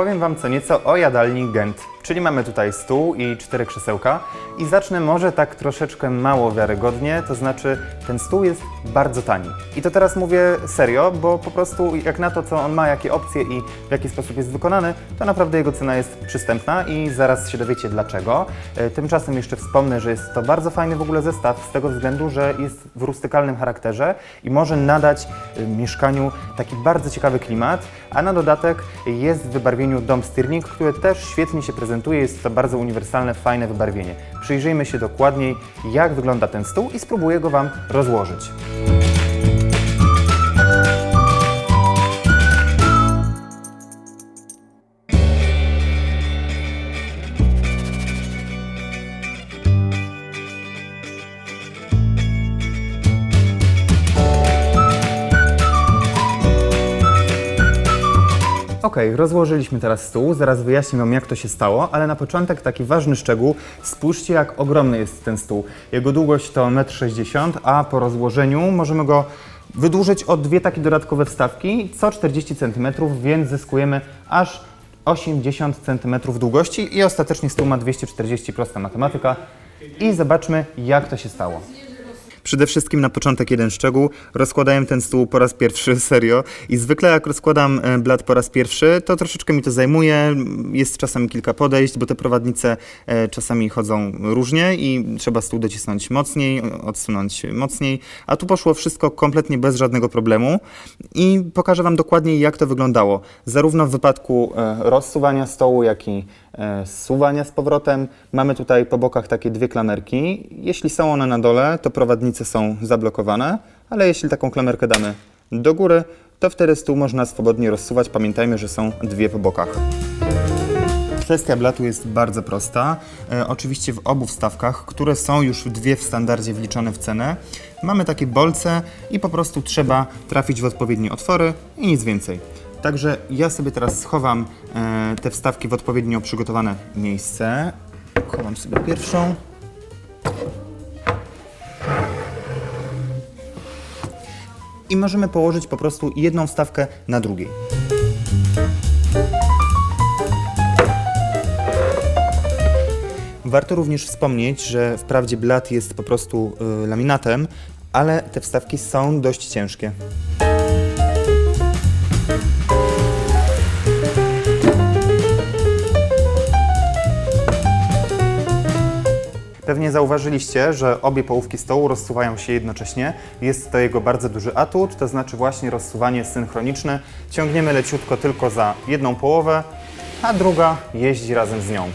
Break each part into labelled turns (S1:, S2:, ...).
S1: opowiem Wam co nieco o jadalni Gent. Czyli mamy tutaj stół i cztery krzesełka i zacznę może tak troszeczkę mało wiarygodnie, to znaczy ten stół jest bardzo tani. I to teraz mówię serio, bo po prostu jak na to, co on ma, jakie opcje i w jaki sposób jest wykonany, to naprawdę jego cena jest przystępna i zaraz się dowiecie dlaczego. E, Tymczasem jeszcze wspomnę, że jest to bardzo fajny w ogóle zestaw z tego względu, że jest w rustykalnym charakterze i może nadać e, mieszkaniu taki bardzo ciekawy klimat, a na dodatek jest w wybarwieniu Dom Stirling, które też świetnie się prezentuje, jest to bardzo uniwersalne, fajne wybarwienie. Przyjrzyjmy się dokładniej, jak wygląda ten stół i spróbuję go Wam rozłożyć. Okej, rozłożyliśmy teraz stół, zaraz wyjaśnię Wam jak to się stało, ale na początek taki ważny szczegół. Spójrzcie jak ogromny jest ten stół. Jego długość to 1,60 m, a po rozłożeniu możemy go wydłużyć o dwie takie dodatkowe wstawki, co 40 cm, więc zyskujemy aż 80 cm długości i ostatecznie stół ma 240, prosta matematyka. I zobaczmy jak to się stało. Przede wszystkim na początek jeden szczegół. Rozkładałem ten stół po raz pierwszy, serio. I zwykle jak rozkładam e, blat po raz pierwszy, to troszeczkę mi to zajmuje. Jest czasami kilka podejść, bo te prowadnice e, czasami chodzą różnie i trzeba stół docisnąć mocniej, odsunąć mocniej. A tu poszło wszystko kompletnie bez żadnego problemu. I pokażę Wam dokładnie, jak to wyglądało. Zarówno w wypadku e, rozsuwania stołu, jak i zsuwania z powrotem. Mamy tutaj po bokach takie dwie klamerki. Jeśli są one na dole, to prowadnice są zablokowane, ale jeśli taką klamerkę damy do góry, to wtedy stół można swobodnie rozsuwać. Pamiętajmy, że są dwie po bokach. Kwestia blatu jest bardzo prosta. E, oczywiście w obu wstawkach, które są już dwie w standardzie wliczone w cenę, mamy takie bolce i po prostu trzeba trafić w odpowiednie otwory i nic więcej. Także ja sobie teraz schowam e, te wstawki w odpowiednio przygotowane miejsce. Chowam sobie pierwszą. I możemy położyć po prostu jedną wstawkę na drugiej. Warto również wspomnieć, że wprawdzie blat jest po prostu y, laminatem, ale te wstawki są dość ciężkie. Pewnie zauważyliście, że obie połówki stołu rozsuwają się jednocześnie. Jest to jego bardzo duży atut, to znaczy właśnie rozsuwanie synchroniczne. Ciągniemy leciutko tylko za jedną połowę, a druga jeździ razem z nią.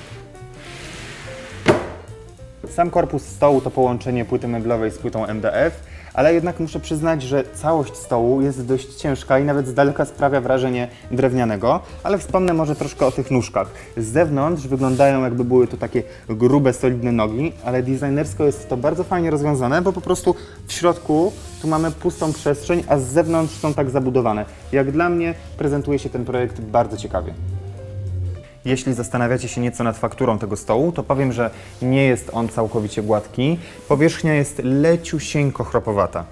S1: Sam korpus stołu to połączenie płyty meblowej z płytą MDF, ale jednak muszę przyznać, że całość stołu jest dość ciężka i nawet z daleka sprawia wrażenie drewnianego, ale wspomnę może troszkę o tych nóżkach. Z zewnątrz wyglądają jakby były to takie grube, solidne nogi, ale designersko jest to bardzo fajnie rozwiązane, bo po prostu w środku tu mamy pustą przestrzeń, a z zewnątrz są tak zabudowane. Jak dla mnie prezentuje się ten projekt bardzo ciekawie. Jeśli zastanawiacie się nieco nad fakturą tego stołu, to powiem, że nie jest on całkowicie gładki. Powierzchnia jest leciusieńko chropowata.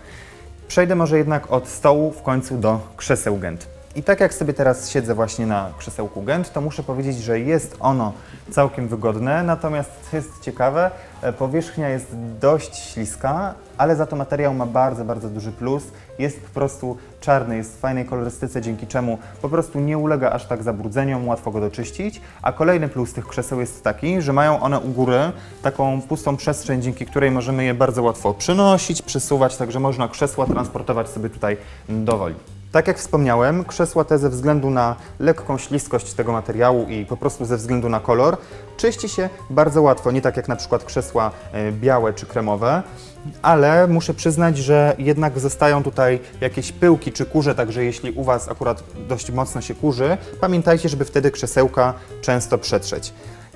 S1: Przejdę może jednak od stołu w końcu do krzeseł Gent. I tak jak sobie teraz siedzę właśnie na krzesełku Gent, to muszę powiedzieć, że jest ono całkiem wygodne, natomiast jest ciekawe, e, powierzchnia jest dość śliska, ale za to materiał ma bardzo, bardzo duży plus. Jest po prostu czarny, jest w fajnej kolorystyce, dzięki czemu po prostu nie ulega aż tak zabrudzeniom, łatwo go doczyścić. A kolejny plus tych krzeseł jest taki, że mają one u góry taką pustą przestrzeń, dzięki której możemy je bardzo łatwo przynosić, przesuwać, także można krzesła transportować sobie tutaj dowoli. Tak jak wspomniałem, krzesła te ze względu na lekką śliskość tego materiału i po prostu ze względu na kolor czyści się bardzo łatwo, nie tak jak na przykład krzesła e, białe czy kremowe, ale muszę przyznać, że jednak zostają tutaj jakieś pyłki czy kurze, także jeśli u Was akurat dość mocno się kurzy, pamiętajcie, żeby wtedy krzesełka często przetrzeć.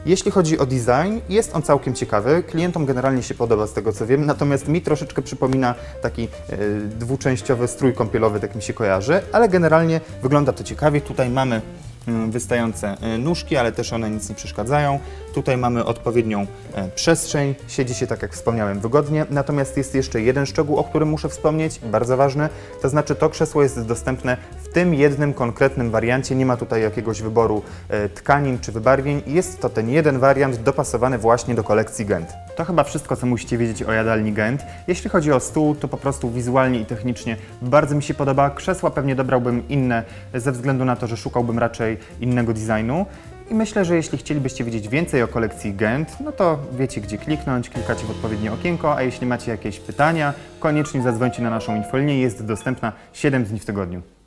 S1: Jeśli chodzi o design, jest on całkiem ciekawy. Klientom generalnie się podoba z tego co wiem, natomiast mi troszeczkę przypomina taki e, dwuczęściowy strój kąpielowy, tak mi się kojarzy, ale generalnie wygląda to ciekawie. Tutaj mamy mm, wystające e, nóżki, ale też one nic nie przeszkadzają. Tutaj mamy odpowiednią e, przestrzeń, siedzi się tak jak wspomniałem wygodnie. Natomiast jest jeszcze jeden szczegół, o którym muszę wspomnieć, bardzo ważny, to znaczy to krzesło jest dostępne W tym jednym konkretnym wariancie nie ma tutaj jakiegoś wyboru e, tkanin czy wybarwień. Jest to ten jeden wariant dopasowany właśnie do kolekcji Gent. To chyba wszystko, co musicie wiedzieć o jadalni Gent. Jeśli chodzi o stół, to po prostu wizualnie i technicznie bardzo mi się podoba. Krzesła pewnie dobrałbym inne ze względu na to, że szukałbym raczej innego designu. I myślę, że jeśli chcielibyście wiedzieć więcej o kolekcji Gent, no to wiecie gdzie kliknąć, klikacie w odpowiednie okienko, a jeśli macie jakieś pytania, koniecznie zadzwońcie na naszą infolinię, jest dostępna 7 dni w tygodniu.